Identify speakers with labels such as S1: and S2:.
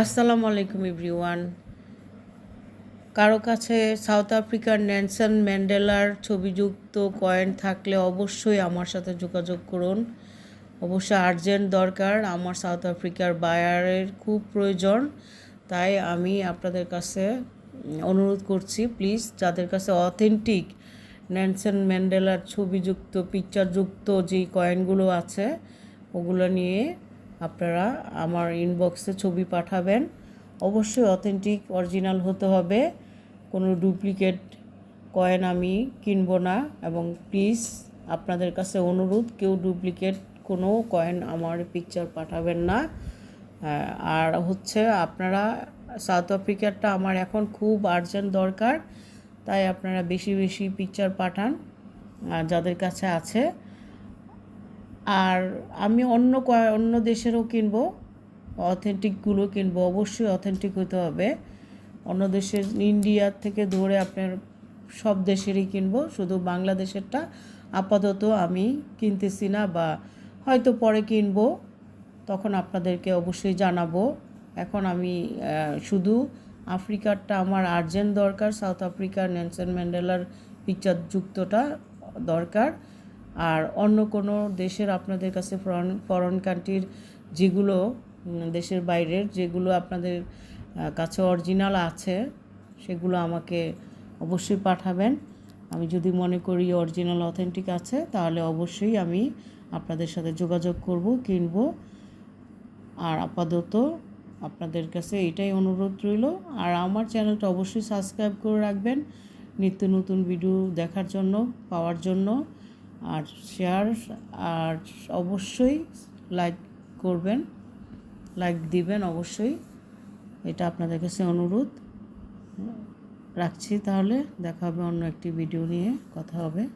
S1: আসসালামু আলাইকুম, এভরিওয়ান। কারও কাছে সাউথ আফ্রিকার ন্যানসন ম্যান্ডেলার ছবিযুক্ত কয়েন থাকলে অবশ্যই আমার সাথে যোগাযোগ করুন। অবশ্যই আর্জেন্ট দরকার, আমার সাউথ আফ্রিকার বায়ারের খুব প্রয়োজন। তাই আমি আপনাদের কাছে অনুরোধ করছি, প্লিজ যাদের কাছে অথেন্টিক ন্যানসন ম্যান্ডেলার ছবিযুক্ত, পিকচারযুক্ত যেই কয়েনগুলো আছে, ওগুলো নিয়ে আপনারা আমার ইনবক্সে ছবি পাঠাবেন। অবশ্যই অথেন্টিক অরিজিনাল হতে হবে। কোনো ডুপ্লিকেট কয়েন আমি কিনবো না এবং প্লিজ আপনাদের কাছে অনুরোধ, কেউ ডুপ্লিকেট কোনো কয়েন আমার পিকচার পাঠাবেন না। আর হচ্ছে আপনারা সাউথ আফ্রিকারটা আমার এখন খুব আর্জেন্ট দরকার, তাই আপনারা বেশি বেশি পিকচার পাঠান যাদের কাছে আছে। আর আমি অন্য অন্য দেশেরও কিনবো অথেন্টিকগুলো কিনবো, অবশ্যই অথেন্টিক হতে হবে। অন্য দেশের, ইন্ডিয়া থেকে ধরে আপনার সব দেশেরই কিনবো, শুধু বাংলাদেশেরটা আপাতত আমি কিনতেছি না বা হয়তো পরে কিনবো, তখন আপনাদেরকে অবশ্যই জানাব। এখন আমি শুধু আফ্রিকারটা আমার আর্জেন্ট দরকার, সাউথ আফ্রিকার নেলসন ম্যান্ডেলার পিকচার যুক্তটা দরকার। আর অন্য কোনো দেশের আপনাদের কাছে ফরেন ফরেন কান্ট্রির যেগুলো দেশের বাইরের যেগুলো আপনাদের কাছে অরিজিনাল আছে, সেগুলো আমাকে অবশ্যই পাঠাবেন। আমি যদি মনে করি অরিজিনাল অথেন্টিক আছে, তাহলে অবশ্যই আমি আপনাদের সাথে যোগাযোগ করব, কিনব। আর আপাতত আপনাদের কাছে এটাই অনুরোধ রইল। আর আমার চ্যানেলটা অবশ্যই সাবস্ক্রাইব করে রাখবেন নিত্য নতুন ভিডিও দেখার জন্য, পাওয়ার জন্য। আর শেয়ার আর অবশ্যই লাইক করবেন লাইক দিবেন অবশ্যই। এটা আপনাদের কাছে অনুরোধ। রাখছি তাহলে, দেখা হবে অন্য একটি ভিডিও নিয়ে, কথা হবে।